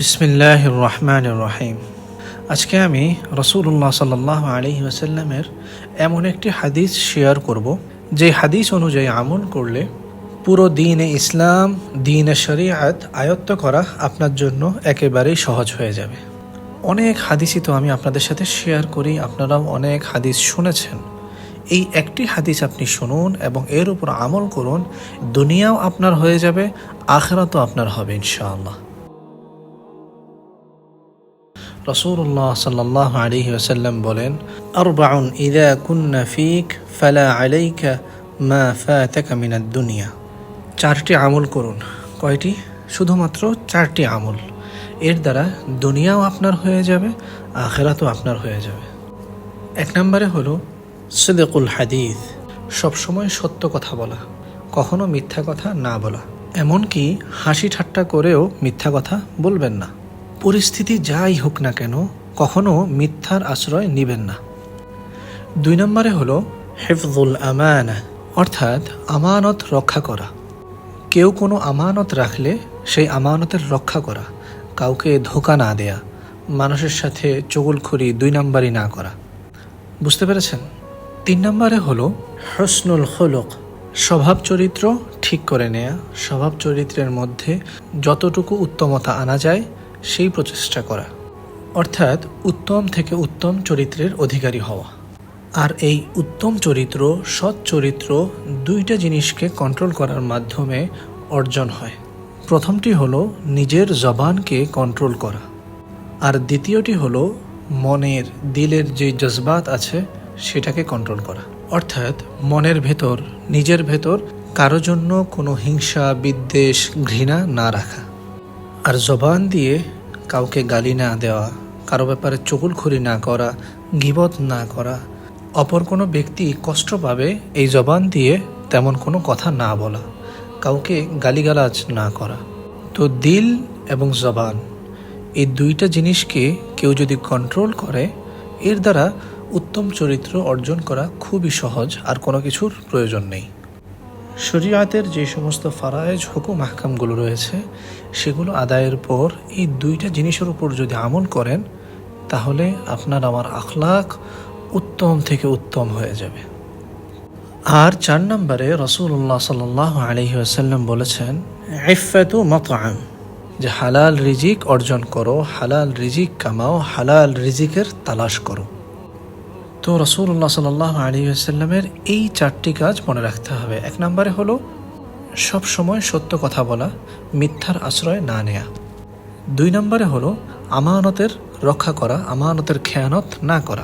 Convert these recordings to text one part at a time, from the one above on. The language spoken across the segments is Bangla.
বিসমিল্লাহ রহমান রহিম আজকে আমি রসুল্লাহ সাল্লাহ আলি ওসাল্লামের এমন একটি হাদিস শেয়ার করব, যে হাদিস অনুযায়ী আমল করলে পুরো দিনে ইসলাম, দিনে শরিয়াত আয়ত্ত করা আপনার জন্য একেবারেই সহজ হয়ে যাবে। অনেক হাদিসই তো আমি আপনাদের সাথে শেয়ার করি, আপনারাও অনেক হাদিস শুনেছেন। এই একটি হাদিস আপনি শুনুন এবং এর উপর আমল করুন, দুনিয়াও আপনার হয়ে যাবে, আখেরাতও আপনার হবে, ইনশাআল্লাহ। রসুল্লাহ সাল্লাহ আলী ওসাল্লাম বলেন, আরবাউন ইদা কুন্না ফিক, ফালা আলাইকা মা ফাতাকা মিনাদ দুনিয়া। চারটি আমল করুন। কয়টি? শুধুমাত্র চারটি আমল। এর দ্বারা দুনিয়াও আপনার হয়ে যাবে, আখেরাতও আপনার হয়ে যাবে। এক নম্বরে হলো সিদ্দিকুল হাদিস। সবসময় সত্য কথা বলা, কখনো মিথ্যা কথা না বলা। এমনকি হাসি ঠাট্টা করেও মিথ্যা কথা বলবেন না। পরিস্থিতি যাই হোক না কেন, কখনো মিথ্যার আশ্রয় নেবেন না। দুই নম্বরে হলো হেফজুল আমানা, অর্থাৎ আমানত রক্ষা করা। কেউ কোনো আমানত রাখলে সেই আমানতের রক্ষা করা, কাউকে ধোকা না দেয়া, মানুষের সাথে চগুলখুরি দুই নম্বরই না করা। বুঝতে পেরেছেন? তিন নম্বরে হলো হসনুল হলক স্বভাব চরিত্র ঠিক করে নেয়া। স্বভাব চরিত্রের মধ্যে যতটুকু উত্তমতা আনা যায় সেই প্রচেষ্টা করা, অর্থাৎ উত্তম থেকে উত্তম চরিত্রের অধিকারী হওয়া। আর এই উত্তম চরিত্র, সৎ চরিত্র দুইটা জিনিসকে কন্ট্রোল করার মাধ্যমে অর্জন হয়। প্রথমটি হলো নিজের জবানকে কন্ট্রোল করা, আর দ্বিতীয়টি হলো মনের, দিলের যে জজবাত আছে সেটাকে কন্ট্রোল করা। অর্থাৎ মনের ভেতর, নিজের ভেতর কারও জন্য কোনো হিংসা, বিদ্বেষ, ঘৃণা না রাখা। আর জবান দিয়ে কাউকে গালি না দেওয়া, কারও ব্যাপারে চকুল চকুলখুরি না করা, গিবত না করা, অপর কোনো ব্যক্তি কষ্ট পাবে এই জবান দিয়ে তেমন কোনো কথা না বলা, কাউকে গালিগালাজ না করা। তো দিল এবং জবান, এই দুইটা জিনিসকে কেউ যদি কন্ট্রোল করে, এর দ্বারা উত্তম চরিত্র অর্জন করা খুবই সহজ আর কোনো কিছুর প্রয়োজন নেই। শরিয়াতের যে সমস্ত ফারায়েজ, হুকুম, আহকামগুলো রয়েছে, সেগুলো আদায়ের পর এই দুইটা জিনিসের উপর যদি আমল করেন, তাহলে আপনার আমার আখলাক উত্তম থেকে উত্তম হয়ে যাবে। আর চার নম্বরে রসুল্লাহ সাল আলহি আসাল্লাম বলেছেন ইফাতু মতআম যে হালাল রিজিক অর্জন করো, হালাল রিজিক কামাও, হালাল রিজিকের তালাশ করো। তো রসুল্লাহ সাল আলী আসাল্লামের এই চারটি কাজ মনে রাখতে হবে। এক নম্বরে হলো সব সময় সত্য কথা বলা, মিথ্যার আশ্রয় না নেয়া। দুই নম্বরে হলো আমানতের রক্ষা করা, আমানতের খেয়ানত না করা।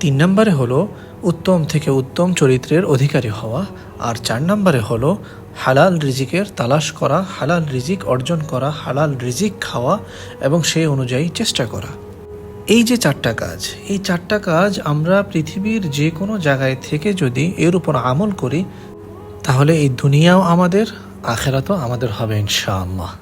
তিন নম্বরে হলো উত্তম থেকে উত্তম চরিত্রের অধিকারী হওয়া। আর চার নম্বরে হলো হালাল রিজিকের তালাশ করা, হালাল রিজিক অর্জন করা, হালাল রিজিক খাওয়া এবং সেই অনুযায়ী চেষ্টা করা। এই যে চারটা কাজ, এই চারটা কাজ আমরা পৃথিবীর যে কোনো জায়গায় থেকে যদি এর উপর আমল করি, তাহলে এই দুনিয়াও আমাদের, আখেরাতও আমাদের হবে, ইনশাআল্লাহ।